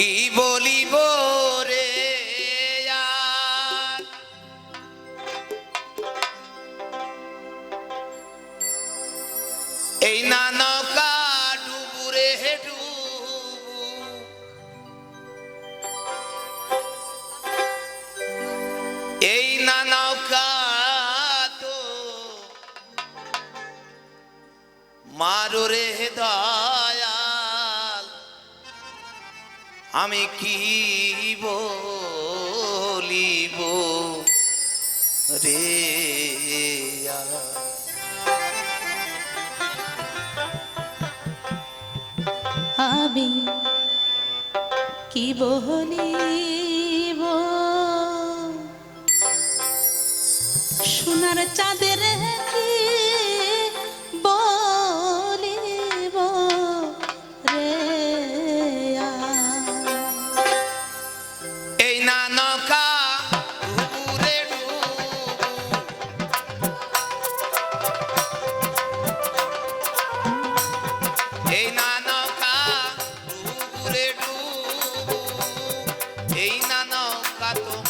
কি বলিব রে এই নানকা ডুবুরে হেডু এই নানকা তো মারো রে দা আমি কি বলিব? রে আমি কি বলিব? সোনার চাঁদে এই না নৌকা তোমার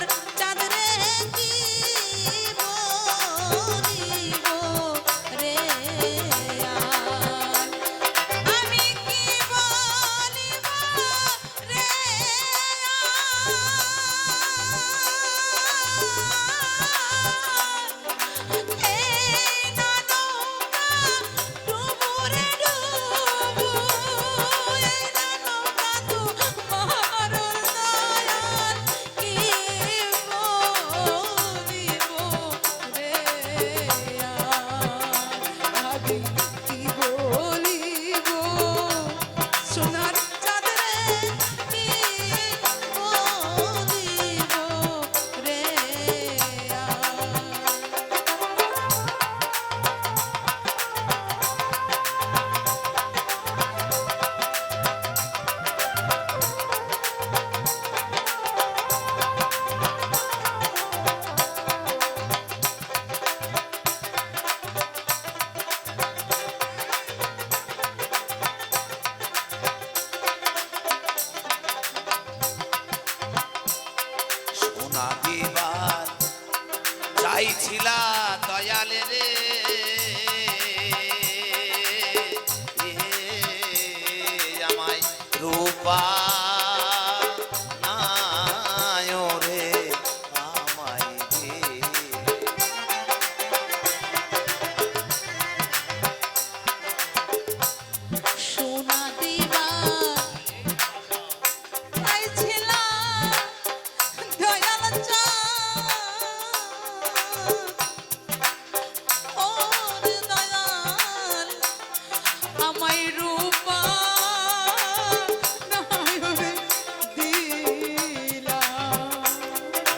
মোরা দয়াল রে আমায় রূপা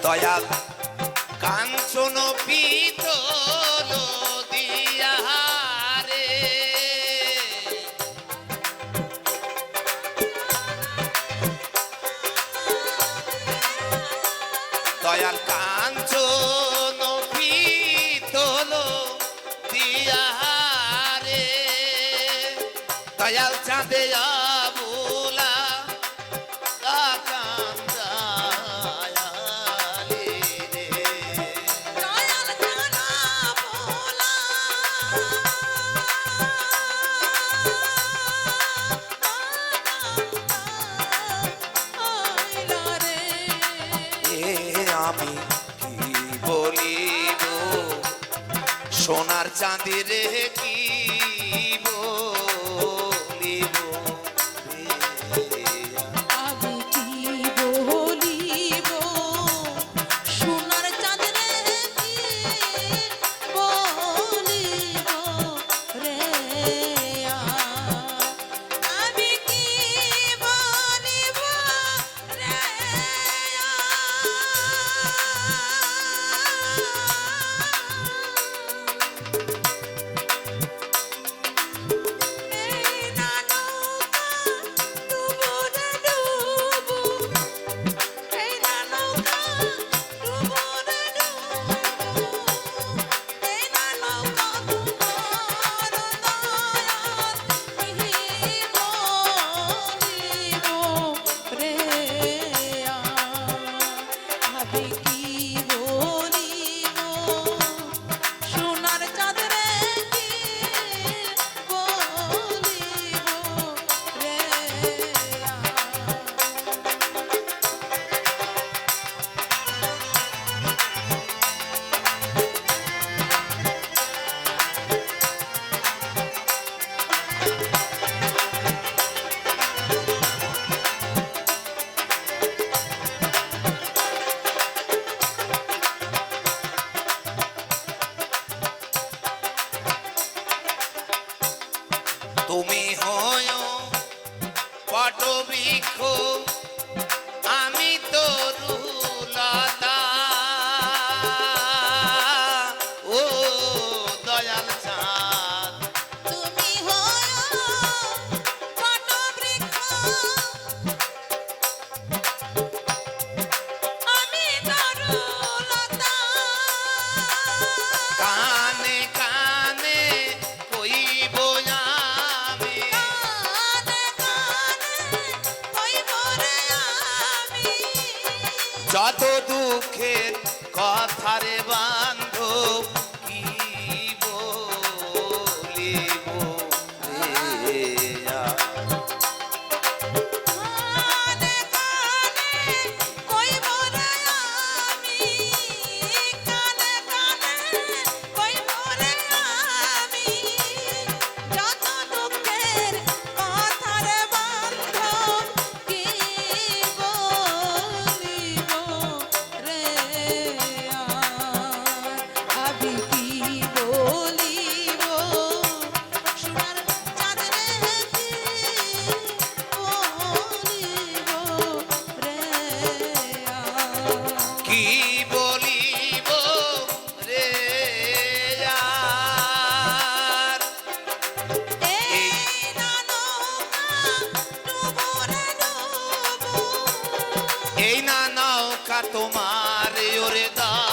দয়াল কাঞ্চন পিতা সোনার চাঁদি রে কি যত দুঃখের কথা রে বান্ধব তোমার ওরে দা।